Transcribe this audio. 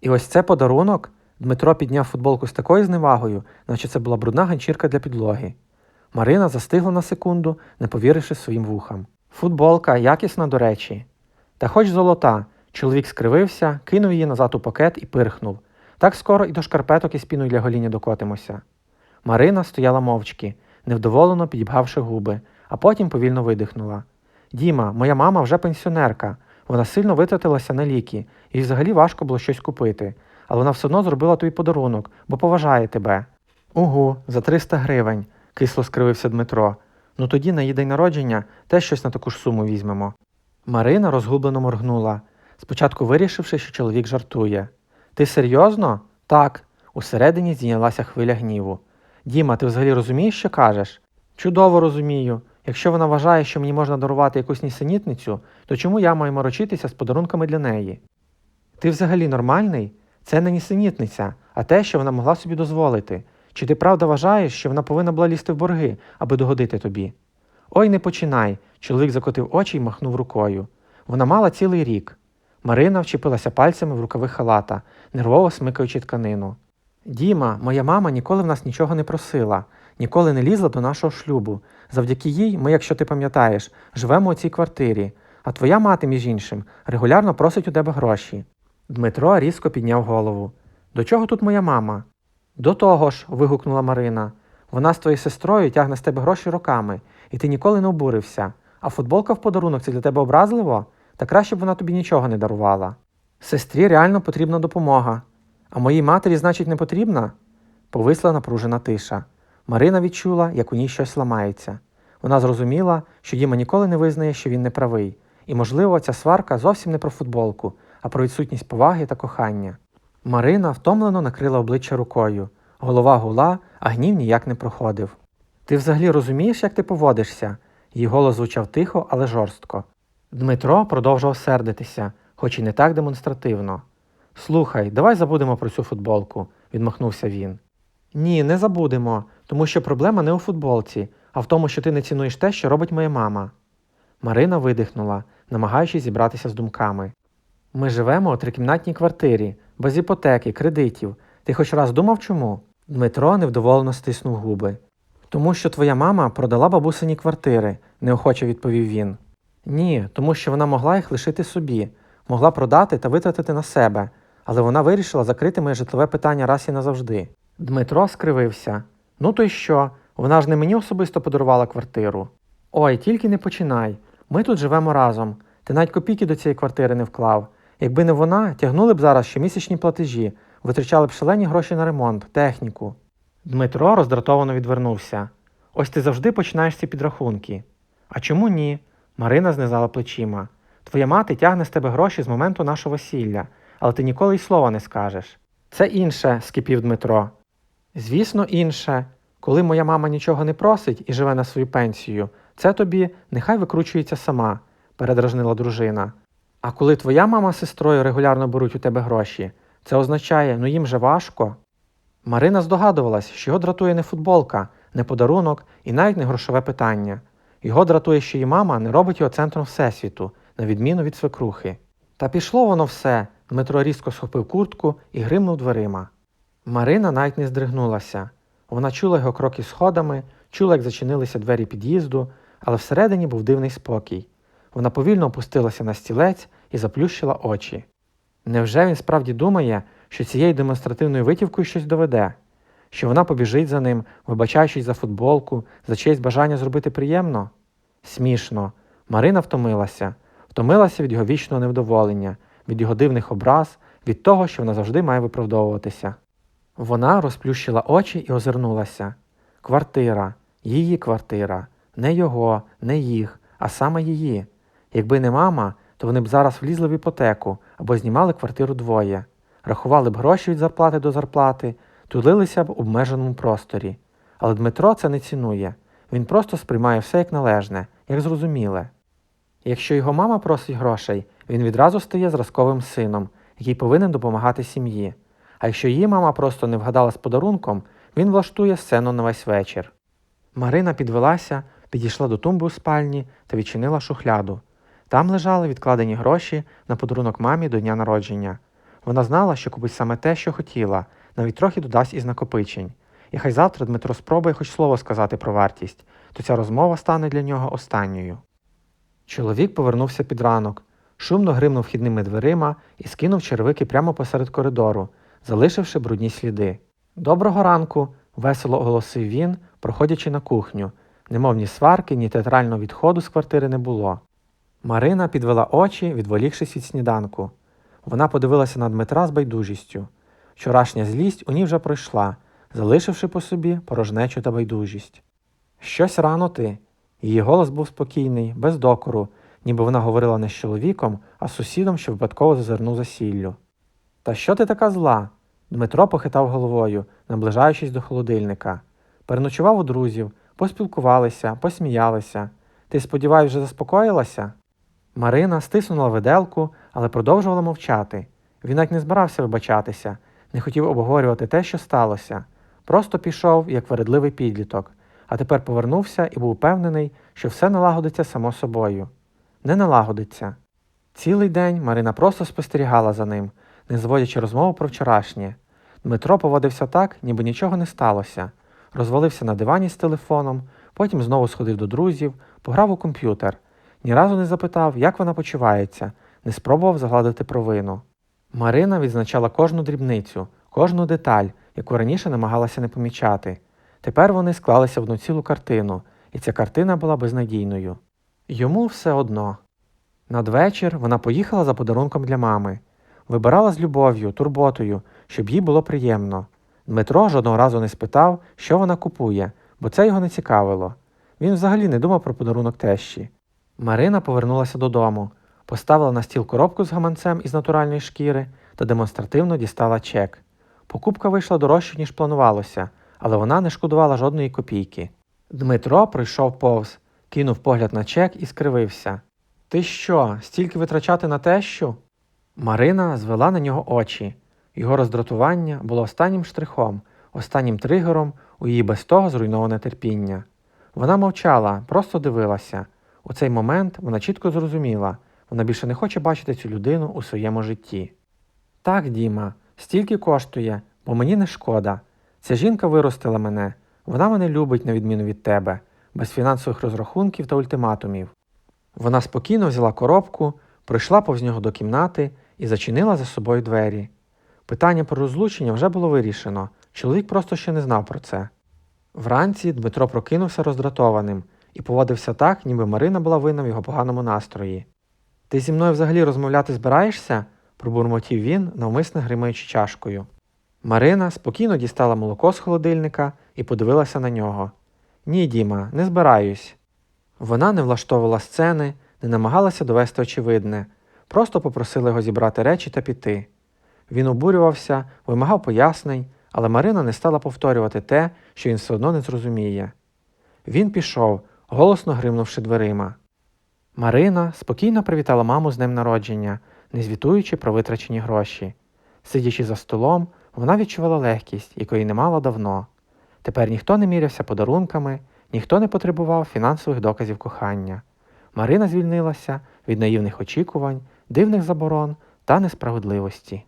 І ось це подарунок. Дмитро підняв футболку з такою зневагою, наче це була брудна ганчірка для підлоги. Марина застигла на секунду, не повіривши своїм вухам. Футболка якісна, до речі. Та хоч золота, чоловік скривився, кинув її назад у пакет і пирхнув. Так скоро і до шкарпеток із піною для гоління докотимося. Марина стояла мовчки, невдоволено підібгавши губи, а потім повільно видихнула. Діма, моя мама вже пенсіонерка. Вона сильно витратилася на ліки, і взагалі важко було щось купити, але вона все одно зробила тобі подарунок, бо поважає тебе. Угу, за 300 гривень, кисло скривився Дмитро. Ну тоді на її день народження теж щось на таку ж суму візьмемо. Марина розгублено моргнула, спочатку вирішивши, що чоловік жартує. Ти серйозно? Так. Усередині здійнялася хвиля гніву. Діма, ти взагалі розумієш, що кажеш? Чудово розумію. Якщо вона вважає, що мені можна дарувати якусь нісенітницю, то чому я маю морочитися з подарунками для неї? Ти взагалі нормальний? Це не нісенітниця, а те, що вона могла собі дозволити. Чи ти правда вважаєш, що вона повинна була лізти в борги, аби догодити тобі? Ой, не починай. Чоловік закотив очі і махнув рукою. Вона мала цілий рік. Марина вчепилася пальцями в рукави халата, нервово смикаючи тканину. Діма, моя мама ніколи в нас нічого не просила, ніколи не лізла до нашого шлюбу. Завдяки їй, ми, якщо ти пам'ятаєш, живемо у цій квартирі, а твоя мати, між іншим, регулярно просить у тебе гроші. Дмитро різко підняв голову. До чого тут моя мама? До того ж, вигукнула Марина. Вона з твоєю сестрою тягне з тебе гроші роками, і ти ніколи не обурився. А футболка в подарунок це для тебе образливо? Та краще б вона тобі нічого не дарувала. Сестрі реально потрібна допомога. А моїй матері, значить, не потрібна? Повисла напружена тиша. Марина відчула, як у ній щось ламається. Вона зрозуміла, що Діма ніколи не визнає, що він не правий, і, можливо, ця сварка зовсім не про футболку, а про відсутність поваги та кохання. Марина втомлено накрила обличчя рукою. Голова гула, а гнів ніяк не проходив. Ти взагалі розумієш, як ти поводишся? Її голос звучав тихо, але жорстко. Дмитро продовжував сердитися, хоч і не так демонстративно. Слухай, давай забудемо про цю футболку, відмахнувся він. Ні, не забудемо, тому що проблема не у футболці, а в тому, що ти не цінуєш те, що робить моя мама. Марина видихнула, намагаючись зібратися з думками. Ми живемо у трикімнатній квартирі, без іпотеки, кредитів. Ти хоч раз думав чому? Дмитро невдоволено стиснув губи. Тому що твоя мама продала бабусині квартири, неохоче відповів він. Ні, тому що вона могла їх лишити собі, могла продати та витратити на себе, але вона вирішила закрити моє житлове питання раз і назавжди. Дмитро скривився. Ну то й що? Вона ж не мені особисто подарувала квартиру. Ой, тільки не починай. Ми тут живемо разом. Ти навіть копійки до цієї квартири не вклав. Якби не вона, тягнули б зараз щомісячні платежі, витрачали б шалені гроші на ремонт, техніку. Дмитро роздратовано відвернувся. Ось ти завжди починаєш ці підрахунки. А чому ні? Марина знизала плечима. Твоя мати тягне з тебе гроші з моменту нашого весілля, але ти ніколи й слова не скажеш. Це інше, скипів Дмитро. Звісно, інше. Коли моя мама нічого не просить і живе на свою пенсію, це тобі нехай викручується сама, передражнила дружина. А коли твоя мама з сестрою регулярно беруть у тебе гроші, це означає, ну їм же важко. Марина здогадувалась, що його дратує не футболка, не подарунок і навіть не грошове питання. Його дратує, що її мама не робить його центром Всесвіту, на відміну від свекрухи. Та пішло воно все. Дмитро різко схопив куртку і гримнув дверима. Марина навіть не здригнулася. Вона чула його кроки сходами, чула, як зачинилися двері під'їзду, але всередині був дивний спокій. Вона повільно опустилася на стілець і заплющила очі. Невже він справді думає, що цією демонстративною витівкою щось доведе? Що вона побіжить за ним, вибачаючись за футболку, за честь бажання зробити приємно? Смішно. Марина втомилася, втомилася від його вічного невдоволення, від його дивних образ, від того, що вона завжди має виправдовуватися. Вона розплющила очі і озирнулася. Квартира, її квартира, не його, не їх, а саме її. Якби не мама, то вони б зараз влізли в іпотеку або знімали квартиру двоє, рахували б гроші від зарплати до зарплати, тулилися б у обмеженому просторі. Але Дмитро це не цінує. Він просто сприймає все як належне, як зрозуміле. Якщо його мама просить грошей, він відразу стає зразковим сином, який повинен допомагати сім'ї. А якщо її мама просто не вгадала з подарунком, він влаштує сцену на весь вечір. Марина підвелася, підійшла до тумби у спальні та відчинила шухляду. Там лежали відкладені гроші на подарунок мамі до дня народження. Вона знала, що купить саме те, що хотіла, навіть трохи додасть із накопичень. І хай завтра Дмитро спробує хоч слово сказати про вартість, то ця розмова стане для нього останньою. Чоловік повернувся під ранок, шумно гримнув вхідними дверима і скинув червики прямо посеред коридору, залишивши брудні сліди. Доброго ранку, весело оголосив він, проходячи на кухню. Немов ні сварки, ні театрального відходу з квартири не було. Марина підвела очі, відволікшись від сніданку. Вона подивилася на Дмитра з байдужістю. Вчорашня злість у ній вже пройшла, залишивши по собі порожнечу та байдужість. Щось рано ти. Її голос був спокійний, без докору, ніби вона говорила не з чоловіком, а з сусідом, що випадково зазирнув за сіллю. Та що ти така зла? Дмитро похитав головою, наближаючись до холодильника. Переночував у друзів, поспілкувалися, посміялися. Ти, сподіваюсь, вже заспокоїлася? Марина стиснула виделку, але продовжувала мовчати. Він навіть не збирався вибачатися, не хотів обговорювати те, що сталося. Просто пішов, як вередливий підліток, а тепер повернувся і був впевнений, що все налагодиться само собою. Не налагодиться. Цілий день Марина просто спостерігала за ним, не зводячи розмову про вчорашнє. Дмитро поводився так, ніби нічого не сталося. Розвалився на дивані з телефоном, потім знову сходив до друзів, пограв у комп'ютер. Ні разу не запитав, як вона почувається, не спробував загладити провину. Марина відзначала кожну дрібницю, кожну деталь, яку раніше намагалася не помічати. Тепер вони склалися в одну цілу картину, і ця картина була безнадійною. Йому все одно. Надвечір вона поїхала за подарунком для мами. Вибирала з любов'ю, турботою, щоб їй було приємно. Дмитро жодного разу не спитав, що вона купує, бо це його не цікавило. Він взагалі не думав про подарунок тещі. Марина повернулася додому, поставила на стіл коробку з гаманцем із натуральної шкіри та демонстративно дістала чек. Покупка вийшла дорожче, ніж планувалося, але вона не шкодувала жодної копійки. Дмитро пройшов повз, кинув погляд на чек і скривився. Ти що, стільки витрачати на тещу? Марина звела на нього очі. Його роздратування було останнім штрихом, останнім тригером у її без того зруйноване терпіння. Вона мовчала, просто дивилася. У цей момент вона чітко зрозуміла, вона більше не хоче бачити цю людину у своєму житті. Так, Діма, стільки коштує, бо мені не шкода. Ця жінка виростила мене, вона мене любить на відміну від тебе, без фінансових розрахунків та ультиматумів. Вона спокійно взяла коробку, пройшла повз нього до кімнати і зачинила за собою двері. Питання про розлучення вже було вирішено, чоловік просто ще не знав про це. Вранці Дмитро прокинувся роздратованим і поводився так, ніби Марина була винна в його поганому настрої. Ти зі мною взагалі розмовляти збираєшся? пробурмотів він, навмисне гримаючи чашкою. Марина спокійно дістала молоко з холодильника і подивилася на нього. Ні, Діма, не збираюсь. Вона не влаштовувала сцени, не намагалася довести очевидне, просто попросила його зібрати речі та піти. Він обурювався, вимагав пояснень, але Марина не стала повторювати те, що він все одно не зрозуміє. Він пішов, голосно гримнувши дверима. Марина спокійно привітала маму з днем народження, не звітуючи про витрачені гроші. Сидячи за столом, вона відчувала легкість, якої не мала давно. Тепер ніхто не мірявся подарунками, ніхто не потребував фінансових доказів кохання. Марина звільнилася від наївних очікувань, дивних заборон та несправедливості.